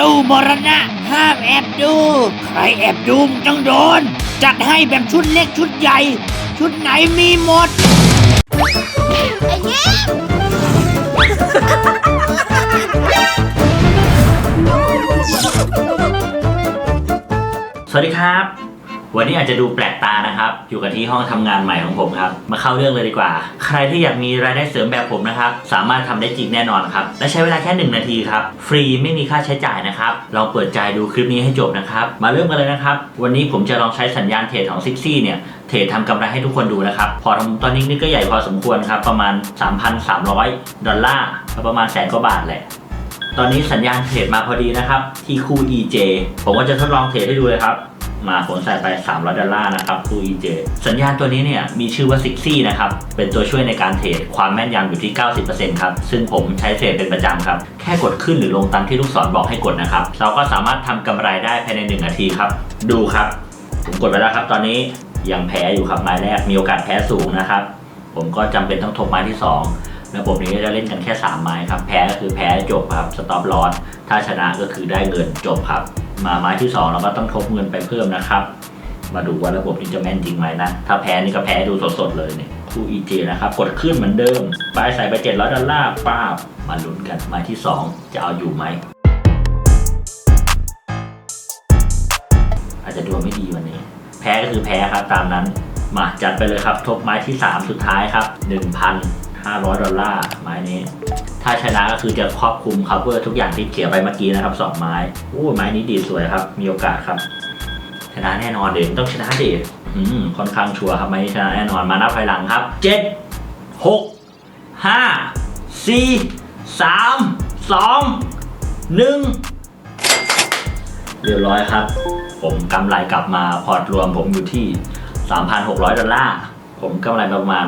ตู้มรณะห้ามแอบดู ใครแอบดูมึงต้องโดน จัดให้แบบชุดเล็กชุดใหญ่ ชุดไหนมีหมด ไอ้เงี้ยสวัสดีครับ วันนี้อาจจะดูแปลกตานะครับ อยู่กันที่ห้องทำงานใหม่ของผมครับ มาเข้าเรื่องเลยดีกว่า ใครที่อยากมีรายได้เสริมแบบผมนะครับ สามารถทำได้จริงแน่นอนครับ และใช้เวลาแค่ 1 นาทีครับ ฟรีไม่มีค่าใช้จ่ายนะครับ ลองเปิดใจดูคลิปนี้ให้จบนะครับ มาเริ่มกันเลยนะครับ วันนี้ผมจะลองใช้สัญญาณเทรดของซิกซี่เนี่ย เทรดทำกำไรให้ทุกคนดูนะครับ พอร์ตอนนี้นี่ก็ใหญ่พอสมควรครับ ประมาณ 3,300 ดอลลาร์ ประมาณแสนกว่าบาทแหละตอนนี้สัญญาณเทรดมาพอดีนะครับ ที่คู่ EJ ผมก็จะทดลองเทรดให้ดูเลยครับ มาผมใส่ไป 300 ดอลลาร์นะครับคู่ EJ สัญญาณตัวนี้เนี่ยมีชื่อว่า Sixy นะครับ เป็นตัวช่วยในการเทรดความแม่นยำอยู่ที่ 90%ครับ ซึ่งผมใช้เทรดเป็นประจำครับ แค่กดขึ้นหรือลงตามที่ลูกศรบอกให้กดนะครับ เราก็สามารถทำกำไรได้ภายใน 1 นาทีครับ ดูครับ ผมกดไปแล้วครับตอนนี้ยังแพ้อยู่ครับไม้แรกมีโอกาสแพ้สูงนะครับ ผมก็จำเป็นต้องทบไม้ที่ 2ระบบนี้จะเล่นกันแค่ 3 ไม้ครับ แพ้ก็คือแพ้จบครับ สต็อปลอสถ้าชนะก็คือได้เงินจบครับ มาไม้ที่ 2 เราก็ต้องทบเงินไปเพิ่มนะครับ มาดูว่าระบบนี้จะแม่นจริงไหมนะ ถ้าแพ้นี่ก็แพ้ดูสดๆเลยเนี่ยคู่ EJ นะครับ กดขึ้นเหมือนเดิมปลายใส่ไป700ดอลลาร์ป้าบมาลุ้นกันไม้ที่ 2 จะเอาอยู่ไหม อาจจะดวงไม่ดีวันนี้ แพ้ก็คือแพ้ครับตามนั้น มาจัดไปเลยครับทบไม้ที่ 3 สุดท้ายครับ 500 ดอลลาร์ไม้นี้ ถ้าชนะก็คือจะครอบคลุม cover ทุกอย่างที่เขียนไปเมื่อกี้นะครับ 2 ไม้โอ้ไม้นี้ดีสวยครับ มีโอกาสครับ ชนะแน่นอนเด็กต้องชนะดิอืมค่อนข้างชัวร์ครับไม้นี้ชนะแน่นอนมานับภายหลังครับ 7 6 5 4 3 2 1เรียบร้อยครับ ผมกำไรกลับมาพอร์ตรวมผมอยู่ที่ 3,600 ดอลลาร์ ผมกำไรประมาณ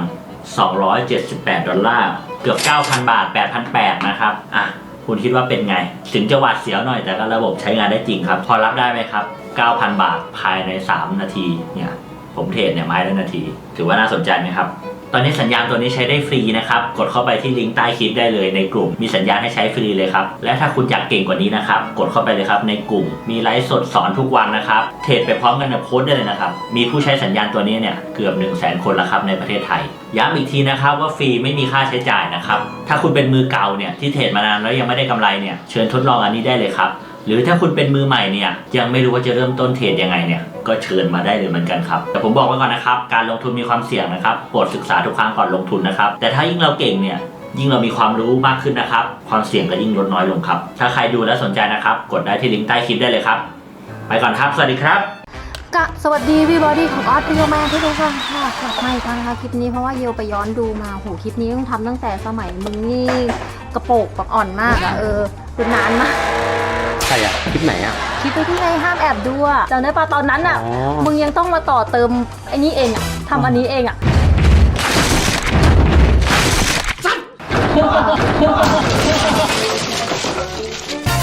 278 ดอลลาร์ เกือบ 9,000 บาท 8,800 นะครับ อะ คุณคิดว่าเป็นไง ถึงจะหวาดเสียวหน่อยแต่ก็ระบบใช้งานได้จริงครับ พอรับได้ไหมครับ 9,000 บาทภายใน 3 นาที เนี่ย ผมเทรดเนี่ยไม้ละนาที ถือว่าน่าสนใจไหมครับ ตอนนี้สัญญาณตัวนี้ใช้ได้ฟรีนะครับ กดเข้าไปที่ลิงก์ใต้คลิปได้เลยในกลุ่ม มีสัญญาณให้ใช้ฟรีเลยครับ และถ้าคุณอยากเก่งกว่านี้นะครับ กดเข้าไปเลยครับในกลุ่ม มีไลฟ์สดสอนทุกวันนะครับ เทรดไปพร้อมกันกับโค้ดได้เลยนะครับ มีผู้ใช้สัญญาณตัวนี้เนี่ยเกือบ 1 0 0 0 0แคนแล้วครับในประเทศไทย ย้ำอีกทีนะครับว่าฟรีไม่มีค่าใช้จ่ายนะครับ ถ้าคุณเป็นมือเก่าเนี่ยที่เทรดมานานแล้วยังไม่ได้กำไรเนี่ย เชิญทดลองอันนี้ได้เลยครับ หรือถ้าคุณเป็นมือใหม่เนี่ยยังไม่รู้ว่าจะเริ่มต้นเทรดยังไงเนี่ยก็เชิญมาได้เลยเหมือนกันครับ แต่ผมบอกไว้ก่อนนะครับการลงทุนมีความเสี่ยงนะครับโปรดศึกษาทุกครั้งก่อนลงทุนนะครับ แต่ถ้ายิ่งเราเก่งเนี่ยยิ่งเรามีความรู้มากขึ้นนะครับ ความเสี่ยงก็ยิ่งลดน้อยลงครับ ถ้าใครดูแล้วสนใจนะครับ กดได้ที่ลิงก์ใต้คลิปได้เลยครับ ไปก่อนครับ สวัสดีครับกะสวัสดีพี่บอดี้ของออสเรียวแมนทุกท่านค่ะกลับมาอีกครั้งนะคะคลิปนี้เพราะว่าเยวไปย้อนดูมาโหคลิปนี้ต้องทำตั้งแต่สมัยมึงนี่กระโปกแบบอ่อนมากอะเออคือนานมาก ใช่อะคลิปไหนอะ คลิปที่ในห้ามแอบดูอะจำได้ปะตอนนั้นอะอ๋อ มึงยังต้องมาต่อเติมไอ้นี่เองอะทำอันนี้เองอะ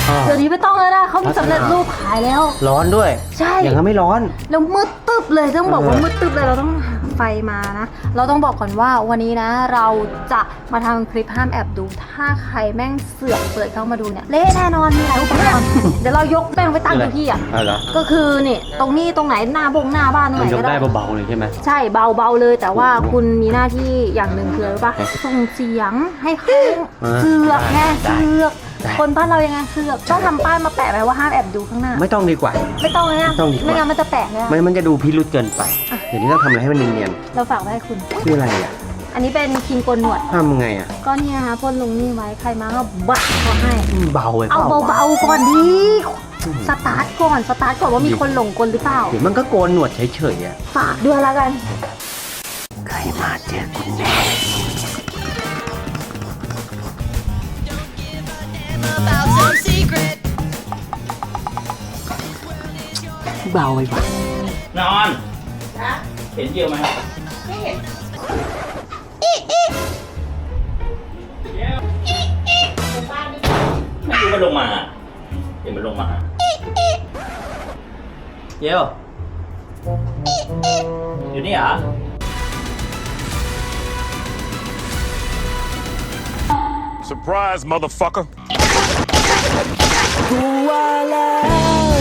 อ้าวเดี๋ยวนี้ไม่ต้องแล้วนะเขามีสำเร็จรูปขายแล้ว ร้อนด้วย ใช่ อย่างนั้นไม่ร้อน แล้วมืดตึบเลยต้องบอกว่าเออมืดตึบเลยเราต้องหา ไฟมานะ เราต้องบอกก่อนว่าวันนี้นะ เราจะมาทำคลิปห้ามแอบดู ถ้าใครแม่งเสือกเปิดเข้ามาดูเนี่ยเละแน่นอนมีหลายอุปกรณ์เดี๋ยวเรายกแป้งไปตั้งอยู่ที่อะเอาเหรอก็คือนี่ตรงนี้ตรงไหนหน้าบงหน้าบ้านตรงมัไหนนยกก็ได้ได้ เบาๆเลยใช่ไหม ใช่เบาๆเลยแต่ว่าโอ้โหคุณมีหน้าที่อย่างหนึ่งคืออะไรรู้ปะเอ๊ะส่งเสียงให้เขาเออเสือกไงได้เสือก ได้ คนบ้านเรายังไงเสือกต้องทำป้ายมาแปะไว้ว่าห้ามแอบดูข้างหน้า ไม่ต้องดีกว่า ไม่ต้องเลยนะไม่ต้องดีกว่า ไม่งั้นมันจะแปลกเลยอะมันมันจะดูพิรุษเกินไป อะ เดี๋ยวนี้ต้องทำอะไรให้มันเนียนเราฝากไว้ให้คุณๆคืออะไรอะอันนี้เป็นครีมโกนหนวด ทำไงอะก็เนี่ยฮะพ่นลงนี่ไว้ใครมาก็บักเขาให้ อืมเบาไปเอาปล่เบาๆก่อนดีสตาร์ทก่อนสตาร์ทก่อนว่ามีคนหลงกลหรือเปล่า เดี๋ยวมันก็โกนหนวดเฉยๆอะฝากด้วยละกัน ใครมาเจอคุณแน่ about some secret. เบาไปปะนอน เห็นเยอะไหมไม่เห็นไม่รู้มันลงมาเห็นมันลงมาเยวอยู่นี่เหรอ Surprise, motherfucker. กูว่าแล้ว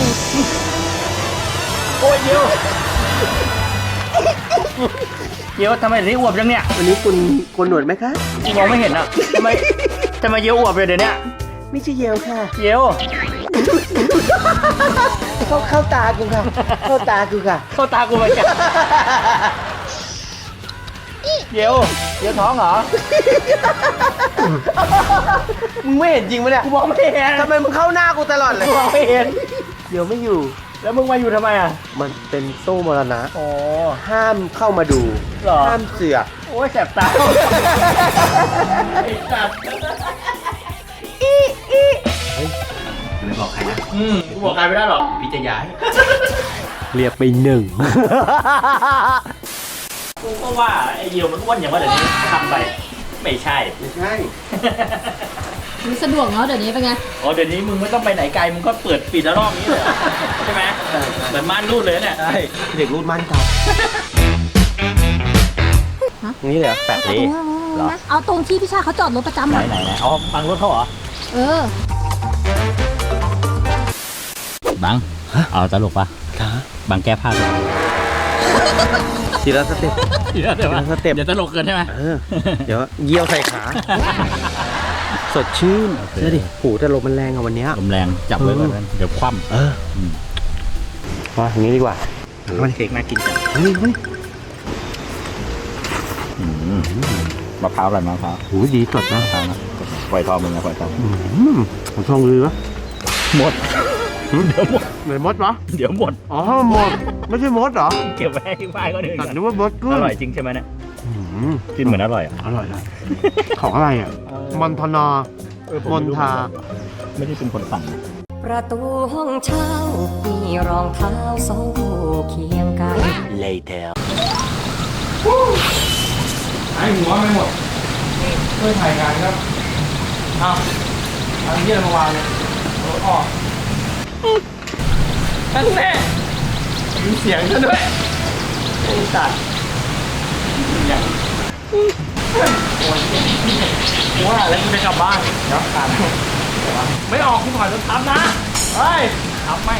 โอ้ยเดี๋ยว เดี๋ยวทำไมถึงได้อวบจังเนี่ยวันนี้คุณโกนหนวดไหมคะ มองไม่เห็นอะทำไมทำไมเดี๋ยวอวบเลยเดี๋ยวเนี้ยไม่ใช่เยลค่ะเดี๋ยวเข้าเข้าตากูค่ะ เข้าตากูค่ะ เข้าตากูไปกันเดี๋ยวเดี๋ยวท้องเหรอมึงไม่เห็นจริงปะเนี่ยกูมองไม่เห็นทำไมมึงเข้าหน้ากูตลอดเลยกูมองไม่เห็นเดี๋ยวไม่อยู่ แล้วมึงมาอยู่ทำไมอะ มันเป็นโซ่มรณะ อ๋อ ห้ามเข้ามาดูเหรอ ห้ามเสือก โอ้ยแสบตาไอ้สัตว์ไม่บอกใครนะอืมกูบอกใครไม่ได้หรอกพี่จะย้าย เรียกไปหนึ่ง กูก็ว่าไอ้เยียวมันอ้วนอย่างว่าเดี๋ยวนี้ทำไป ไม่ใช่ ไม่ใช่ รู้สะดวกเนาะเดี๋ยวนี้เป็นไง อ๋อเดี๋ยวนี้มึงไม่ต้องไปไหนไกลมึงก็เปิดปิดแล้วรอบนี้เลยเหรอใช่ไหมเหมือนม่านรูดเลยเนี่ย ใช่เด็กรูดมั่นครับฮะ นี่เหรอแปดเอานี้ตรงนั้นนะเอาตรงที่พี่ชายเขาจอดรถประจำไหนอะไหนไหนอ๋อบังรถเขาเหรอเออ บังเอาตลกปะฮะบังแก้ผ้าเลยทีละสเต็ปเดี๋ยวเดี๋ยวสเต็ป เดี๋ยวตลกเกินใช่ไหม เออ เดี๋ยวเยี่ยวใส่ขา สดชื่นโอเค เชื่อดิหูแต่ลมมันแรงอะวันเนี้ย ลมแรงจับไว้ก่อนนะเดี๋ยวคว่เอออมาอย่างนี้ดีกว่าำมันเค้กน่ากินจังเฮ้ยเฮ้ยมะพร้าวอะไรมะพร้าวหูดีสดนะมะพร้าวนะไวทองมึงนะไวทองอืมผมชองลือวะหมด เดี๋ยวหมด เหมือนมดเหรอเดี๋ยวหมด อ๋อหมด ไม่ใช่มดเหรอ เก็บไว้ให้บ้านก็หนึ่งตัดนึกว่ามดกุ้องร่อยจริงใช่ไหมเนี่ยอืม กินเหมือนอร่อยอะอร่อยเลยของอะไรอะมอนทนามนทา ไม่ได้เป็นคนสั่งประตูห้องเช่ามีรองเท้าสองคู่เคียงกัน later ไอ้หัวไม่หมดช่วยถ่ายงานครับเอาเอาเยี่ยมาวางเลยรถออกนั่นแน่มีเสียงซะด้วยไอ้สัตว์อย่างโอ้ย ว่าแล้วกูจะกลับบ้านเดี๋ยวขาดไม่ออกกูผ่านรถทับนะ เฮ้ยทับไม่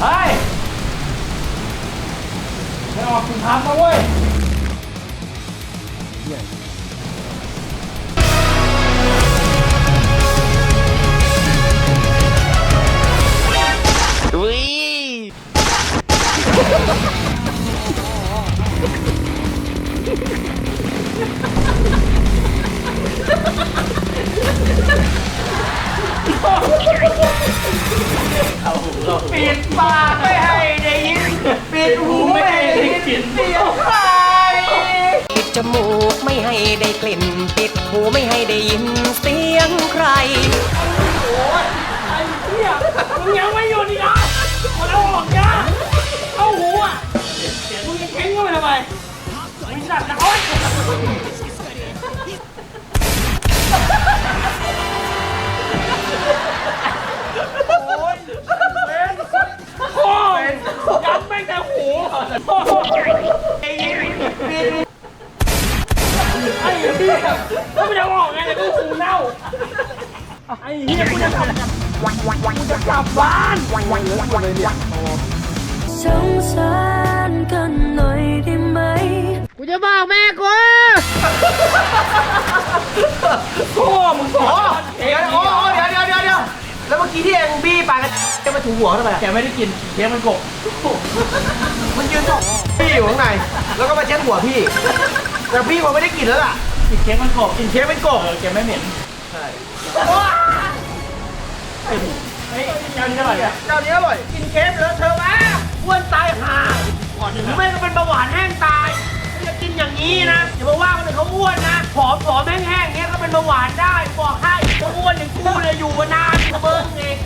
เฮ้ย ไม่ออกคุณทับนะเว้ย ปิดปากไม่ให้ได้ยิน ปิดหูไม่ให้ได้ยินเสียงใครปิดจมูกไม่ให้ได้กลิ่น ปิดหูไม่ให้ได้ยินเสียงใครไอ้เหี้ยมึงยังไม่หยุดอีกเหรอมันเอาออกยาเอาหูอะมึงจะเค้งเข้าไปทำไม มึงสัตว์นะโอ๊ยโอ๊ยเว้นโอ้ยยัดแม่งแต่หูไอ้เหี้ยไอ้เหี้ยแล้วมันจะออกไงเนี่ยกูหูเน่าไอ้เหี้ยกูจะกลับกูจะกลับบ้าน สงสาร จะบอกแม่กูโอ้มึงสอนเดี๋ยวโอ้เดี๋ยวเดี๋ยวเดี๋ยวเดี๋ยวแล้วเมื่อกี้ที่เองบี้ปากกันจะมาถูหัวทำไมแกไม่ได้กินเลี้ยงมันกบมันยืนส่งพี่อยู่ข้างใน แล้วก็มาเช็ดหัวพี่ แต่พี่คงไม่ได้กลินแล้วล่ะกินเค้กมันกบกินเค้กเป็นกบเออแกไม่เหม็นใช่เฮ้ยเจ้านี้อร่อยอะเจ้านี้อร่อย กินเค้กเลอะเธอะมาอ้วนตายห่าหรือไม่ก็เป็นเบาหวานแห้งตายจะกิน อย่างนี้นะอย่ามาว่าคนอื่นเขาอ้วนนะผอมผอมแห้งๆเนี้ยก็เป็นเบาหวานได้บอกให้ถ้าอ้วนอย่างกูเนี่ยอยู่มานานเบิ้งเอง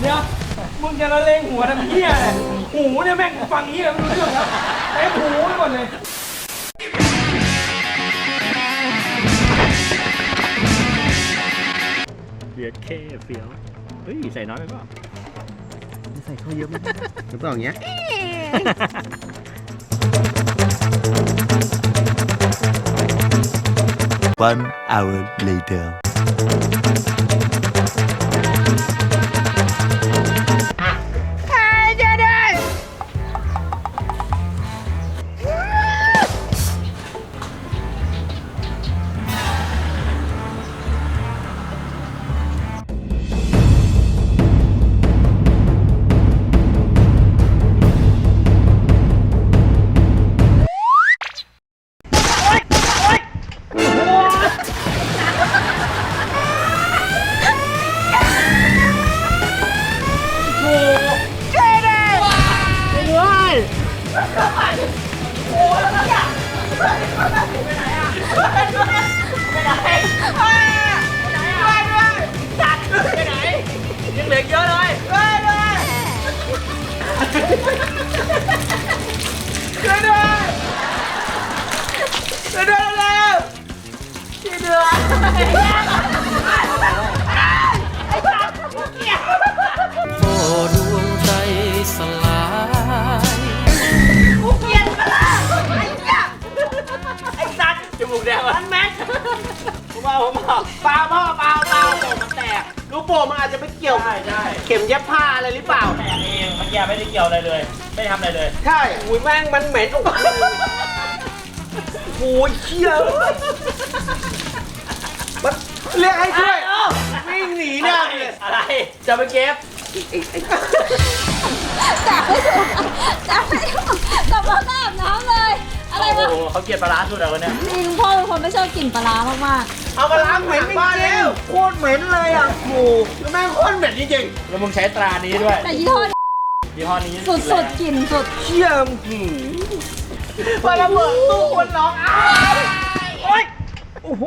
เดี๋ยวมึงจะละเลงหัวทำเหี้ยเลยหูเนี่ยแม่งฟังเหี้ยไม่รู้เรื่องแล้วเต็มหูไปหมดเลยเบียดเคเฟียวเฮ้ยใส่น้อยไปเปล่าใส่เข้าเยอะไหมหรือเปล่าอย่างเงี้ย One hour later. โอ้ดวงใจสลายไอ้สัตว์จมูกแดงวะแม็กผมเอาผมเอาเปล่าพ่อเปล่าเปล่าโป่งมันแตกลูกโป่งมันอาจจะไปเกี่ยวใช่ใช่เข็มเย็บผ้าอะไรหรือเปล่า แตกเองเมื่อกี้ไม่ได้เกี่ยวอะไรเลย ไม่ได้ทำอะไรเลย ใช่อุ้ยแม่งมันเหม็นโอ้โหโอ้ยเชี่ย มันเรียกให้ช่วยวิ่งหนีเนี่ยเลย อะไร จะไปเก็บจับไม่ถูกจับไม่ถูกจับพ่อก็อาบน้ำเลย อะไรโอ้วะโหเขาเกลียดปลาร้าสุดแล้ววันเนี้ยจริงพ่อเป็นคนไม่ชอบกลิ่นปลาร้ามากเอามาล้างเหม็นบ้านแล้วโคตรเหม็นเลยอะโอ้โหแล้วแม่งโคตรเหม็นจริงแล้วมึงใช้ตรานี้ด้วยๆแต่ยี่ห้อยี่ห้อนี้สุดสุดๆกลิ่นสุดๆเชี่ยมหืมปลาระเบิดตู้คนร้องอ้าวโอ๊ยโอ้โห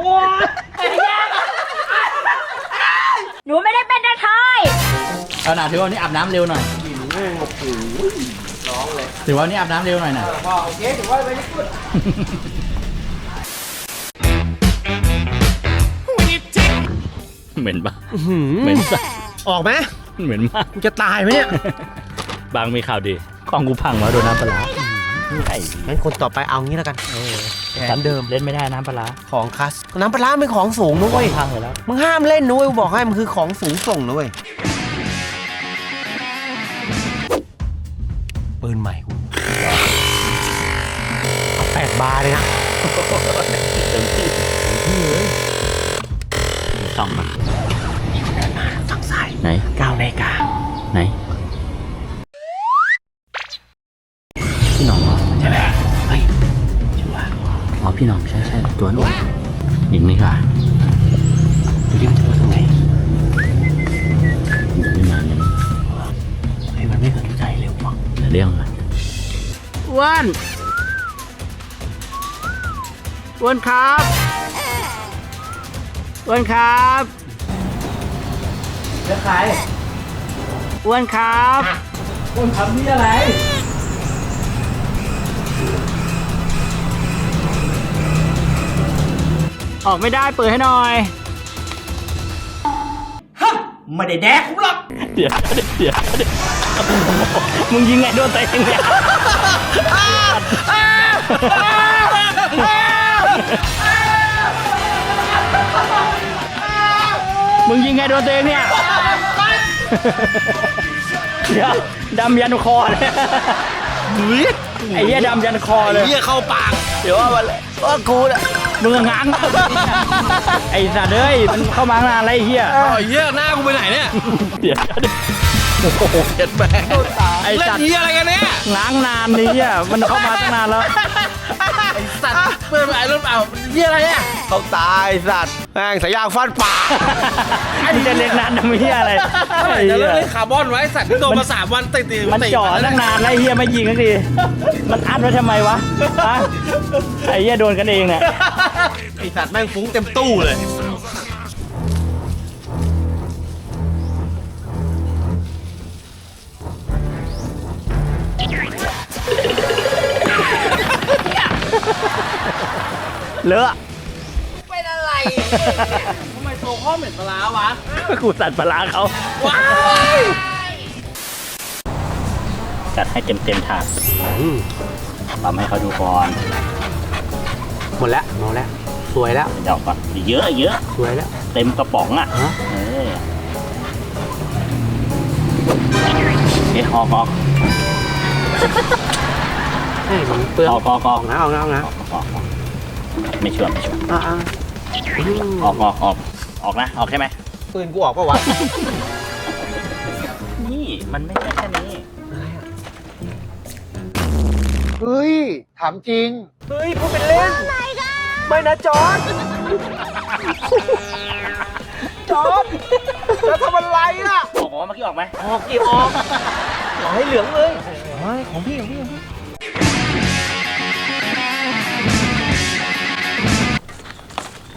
หนูไม่ได้เป็นนาทอยเอาหน่าถือว่าวันนี้อาบน้ำเร็วหน่อยถือว่าวันนี้อาบน้ำเร็วหน่อยนะพอโอเคถือว่าไม่ได้พูด เหม็นปะเหม็นสัสออกไหมเหม็นมาก กูจะตายไหมเนี่ยบางมีข่าวดีกล้องกูพังมาโดนน้ำปลาร้าไอ้งั้นคนต่อไปเอางี้แล้วกัน แผนเดิมเล่นไม่ได้น้ำปลาร้าของคัสน้ำปลาร้าเป็นของสูงนะเว้ยพังเลยแล้วมึงห้ามเล่นนะเว้ยกูบอกให้มันคือของสูงส่งนะเว้ยปืนใหม่กูเอาแปดบาร์เลยนะเต็มที่ส่องมาฝั่งซ้ายไหนเก้านาฬิกาไหน พี่หน้องใช่ใช่ตัวนู้นยิงนี่ค่ะดูดิมันจะมาตรงไหนยิงไม่นานเลยเฮ้ยมันไม่สนใจเร็วว่ะเดี๋ยวเรียกมาอ้วนอ้วนครับอ้วนครับจะขายอ้วนครับอ้วนทำนี่อะไร ออกไม่ได้เปิดให้หน่อยไม่ได้แดกกูหรอกเดี๋ยวเดี๋ยวเดี๋ยวเดี๋ยวมึงยิงไงโดนตัวเองเนี่ยมึงยิงไงโดนตัวเองเนี่ยเดี๋ยวดำยันคอเลยไอ้เหี้ยดำยันคอเลยเหี้ยเข้าปาก เดี๋ยวว่ามันว่ากูน่ะ มึงอะง้างไอ้สัตว์เอ้ยมันเข้ามาข้างหน้าอะไรไอ้เหี้ยอ๋อเหี้ยหน้ากูไปไหนเนี่ยเดี๋ยวโอ้โหเห็นไหมไอ้เล่นสัตว์เหี้ยอะไรกันเนี่ยง้างนานนี่เหี้ยมันเข้ามาตั้งนานแล้วสัตว์เปิดไอ้รถเปล่าเหี้ยอะไรเนี่ยเขาตายสัตว์แม่งสายยางฟาดปาก มึงจะเล็กนานทำเหี้ยอะไรไอ้จะเหี้เลิยกเล่นคาร์บอนไว้สัตว์โดนมาสามวันติดติดมันจ่อตั้งนานแล้วไอ้เหี้ยไม่ยิงสักที มันอัดไว้ทำไมวะฮะไอ้เหี้ยโดนกันเองเนี่ย ไอสัตว์แม่งฟุ้งเต็มตู้เลย เลอะทำไมโต ข้อเหม็นปลาร้าวะ กูสัตว์ปลาร้าเขา ว้ายจัดให้เต็มเต็มๆถาดทำให้เขาดูก่อนหมดแล้วหมดแล้ว สวยแล้ว เดี๋ยวก่อนเยอะเยอะสวยแล้ว เต็มกระป๋องอะฮะ เออเอ๊ะออกออกเฮ้ยมันเปลืองออกออกออกนะเอานะเอานะออกออกออกไม่ชวนไม่ชวนอ่าอ่าออกออกออก ออกนะ ออกใช่ไหม ปืนกูออกปะวะ นี่มันไม่ใช่แค่นี้ เฮ้ย ถามจริง เฮ้ยพูดเป็นเล่น ไม่นะจอร์ดจอร์ดจะทำอะไรล่ะออกเมื่อกี้ออกไหมออกกี่ออกขอให้เหลืองเลยเฮ้ยของพี่ของพี่ของพี่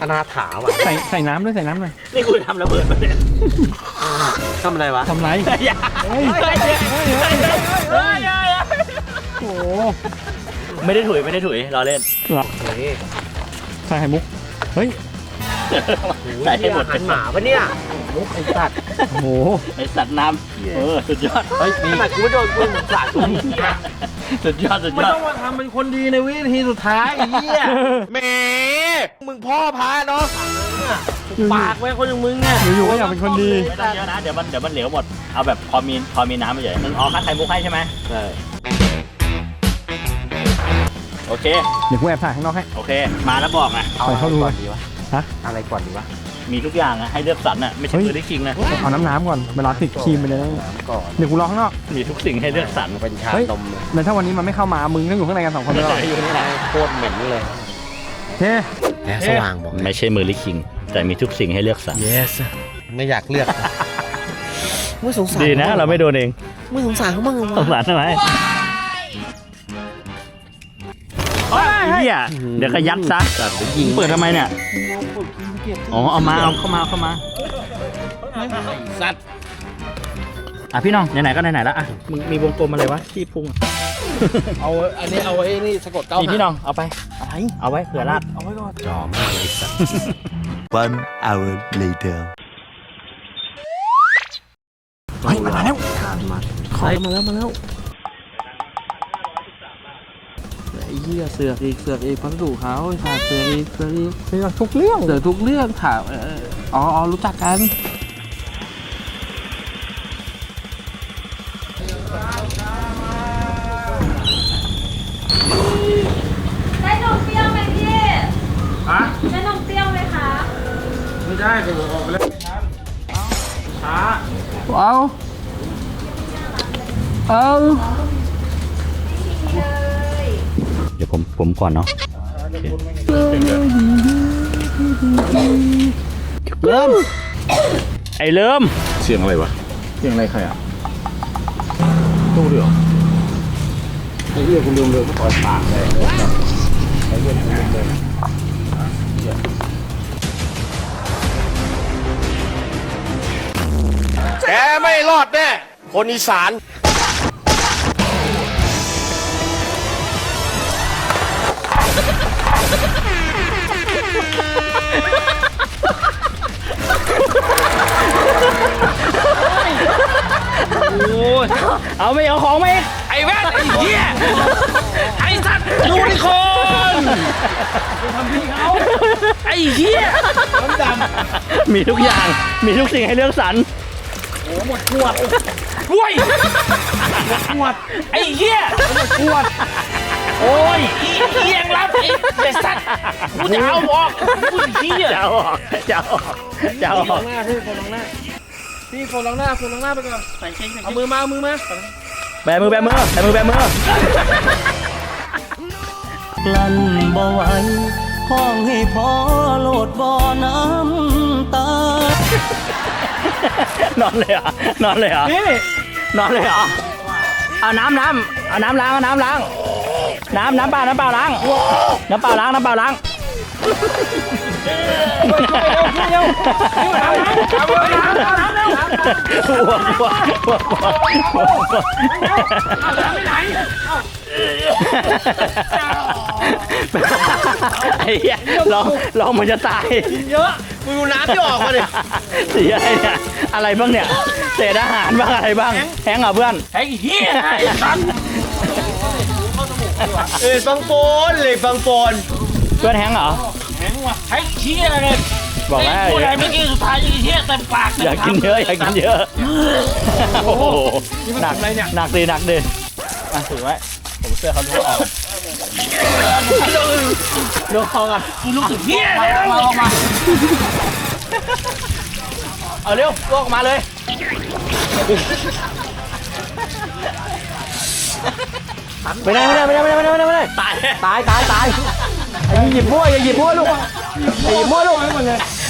อนาถาว่ะ ใส่ใส่น้ำด้วยใส่น้ำหน่อยนี่กูทำระเบิดมาเนี่ยทำอะไรวะทำไรอย่าเฮ้ยเฮ้ยเฮ้ยเฮ้ยโอ้โหไม่ได้ถุยไม่ได้ถุยรอเล่นเหรอใส่ไข่มุก เฮ้ยใส่ให้หมดอาหันหมาปะเนี่ยมุกไอ้สัตว์ โอ้โหไอสัตว์น้ำเออสุดยอดเฮ้ยขนาดกูไม่โดนกูสงสารกูสุดยอดสุดไม่ยอดต้องมาทำเป็นคนดีในวินาทีสุดท้ายไอ้เหี้ยแหมมึงพ่อพาเนาะปากไว้คนอย่างมึงเนี่ยอยู่ๆก็อยากเป็นคนดีไม่ต้องเยอะนะเดี๋ยวมันเดี๋ยวมันเหลวหมดเอาแบบพอมีพอมีน้ำไปเฉยมึงเอาคัดไข่มุกให้ใช่ไหมใช่โอเคเดี๋ยวกูแอบถ่ายข้างนอกให้โอเค มาแล้วบอกนะปล่อยเขาดูก่ก่ออนนดีวะฮะอะไรก่อนดีวะ มีทุกอย่างนะให้เลือกสรรน่ะไม่ใช่เฮ้ยมือที่คิงนะเอาน้ำน้ำก่อนเวลาติดครีมไปเลยนะน้ำก่อนเดี๋ยวกูรอข้างนอก มีทุกสิ่งให้เลือกสรรเป็นชาเฮ้ย นมเลยแล้วถ้าวันนี้มันไม่เข้ามามึงต้องอยู่ข้างในกันสองคนด้วยเหรออยู่นี่นะโคตรเหม็นเลยโอเคแสว่างบอกไม่ใช่มือลิคิง แต่มีทุกสิ่งให้เลือกสรร yes ไม่อยากเลือกไม่สงสารดีนะ เราไม่โดนเองไม่สงสารเขาบ้างเหรอสงสารทำไมไอ้เหี้ยเดี๋ยวก็ยัดซะเปิดทำไมเนี่ย อ๋อเอามาเอาเข้ามาเอาเข้ามาสัตว์อะพี่น้องไหนๆก็ไหนๆแล้วอะมึงมีวงกลมอะไรวะที่พุงอะเอาอันนี้เอาไว้นี่สะกดเก้านี่พี่น้องเอาไปอะไรเอาไว้เผื่อลาดเอาไว้ก่อนจอมากเลยสัตว์ One hour later. เฮ้ยมาแล้วใครมาแล้วมาแล้ว เหี้ยเสือกอีกเสือกอีกพัสดุเขาไอ้สัตว์เสือกอีกเสือกอีกเฮ้ยทุกเรื่องเสือกทุกเรื่องถามเอ่ออ๋ออ๋อรู้จักกัน ได้นมเปรี้ยวไหมพี่ ฮะได้นมเปรี้ยวไหมคะ ไม่ได้กูออกไปแล้วช้า เอาเอา เดี๋ยวผมผมก่อนเนาะเริ่ม ไอ้เริ่ม เสียงอะไรใครอะตู้เดียวไอ้เหี้ยกูลืมเลยปล่อยปากเลยไอ้เหี้ยกูลืมเลยแกไม่รอดแน่ คนอีสาน เอาไม่เอาของไหมไอ้แว่นไอ้เหี้ยไอ้สัตว์ยูนิคอร์นทำพี่เขาไอ้เหี้ยน้ำดมีทุกอย่าง มีทุกสิ่งให้เลือกสรรำกล้วยขวดไอ้เหี้ยขวดโอ้ยอีเอียงรับไอ้ไอ้สัตว์กูจะเอาออกกูเหี้ยจะเอาออกจะเอาออกจะเอาออกหน้าพี่โฟนล้างหน้า พี่โฟนล้างหน้าโฟนล้างหน้าไปก่อนเอามือมาเอามือมาแบมือแบมือแบมือแบมือกลั้นบ่ไหวห้องให้พอโหลดบ่อน้ำตานอนเลยเหรอะนอนเลยเหรอะนี่นอนเลยเหรอเอาน้ำน้ำเอาน้ำล้างเอาน้ำล้างน้ำน้ำเปล่าน้ำเปล่าล้างน้ำเปล่าล้างน้ำเปล่าล้าง ไอ้เหี้ยลองลองมันจะตาย เยอะมึงดูน้ำที่ออกมาดิสีอะไรเนี่ย อะไรบ้างเนี่ย เศษอาหารบ้างอะไรบ้าง แห้งเหรอเพื่อน ไอ้เหี้ยไอ้สัตว์เอ้ยฟังโฟนเลยฟังโฟนเพื่อนแห้งเหรอ ข็งว่ะไอ้เหี้ยเลยบอกแล้วไอ้พูดอะไรเมื่อกี้สุดท้ายไอ้เหี้ยเต็มปากเต็มอยากกินเยอะอยากกินเยอะโอ้โหหนักหนักดิหนักดิอะถือไว้ผมเสื้อเขาดูออกดูออกอะกูรู้สึกเหี้ยเลยออกมาเอาเร็วลวกออกมาเลยไม่ได้ไม่ได้ไม่ได้ไม่ได้ไม่ได้ไม่ได้ไม่ได้ตายตายตายตาย ไอ้หยิบมั่วอย่าหยิบมั่วลูกไอ้หยิบมั่วลูกไ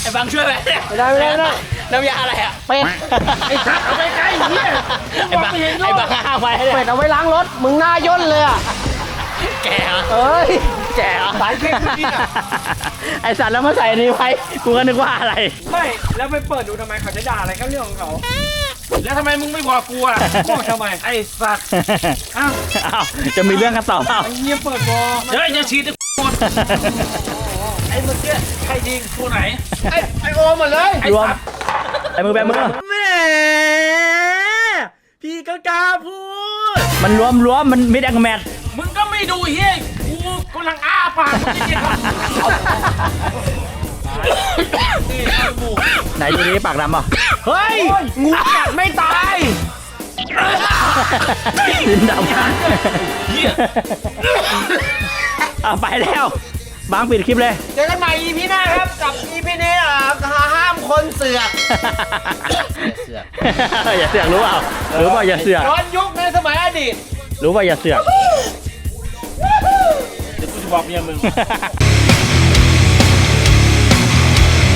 อ้บังช่วยไหมไม่ได้ไม่ได้ไม่ได้น้ำยาอะไรอะเป็ดไอ้สัตว์เอาไปใกล้เหี้ยไอ้บังไอ้บังห้าไว้ให้เป็ดเอาไว้ล้างรถมึงหน้าย่นเลยอะแก่เหรอเอ้ยแก่เหรอสายเข้มจริงๆอะไอสัตว์แล้วมาใส่อันนี้ไว้กูก็นึกว่าอะไร ไม่ แล้วไปเปิดดูทำไมเขาจะด่าอะไรก็เรื่องของเขา แล้วทำไมมึงไม่บอกกูอะบอกทำไมไอ้สัตว์อ้าวอ้าวจะมีเรื่องกันต่อเปล่าไอ้เงี้ยเปิดวอลเดี๋ยวจะฉีดให้หมด ไอ้เมื่อกี้ใครยิงตัวไหน ไอ้ไอโอมหมดเลยไอ้รวมสัตว์ไอ้มือแบมือ แหมพี่ก็กล้าพูด มันรวมรวมมันมิดแองแมทมึงก็ไม่ดูเฮียกูกำลังอ้าปากมึงจะครับนี่จมูกไหนดูดิปากดำป่ะเฮ้ยงูกัดไม่ตายลิ้นดำเฮีย อะไปแล้ว บางปิดคลิปเลย เจอกันใหม่ EP หน้าครับกับ EP นี้อะห้ามคนเสือก อย่าเสือกรู้เปล่ารู้เปล่าอย่าเสือกย้อนยุคในสมัยอดีต รู้เปล่าอย่าเสือก เดี๋ยวกูจะบอกเมียมึง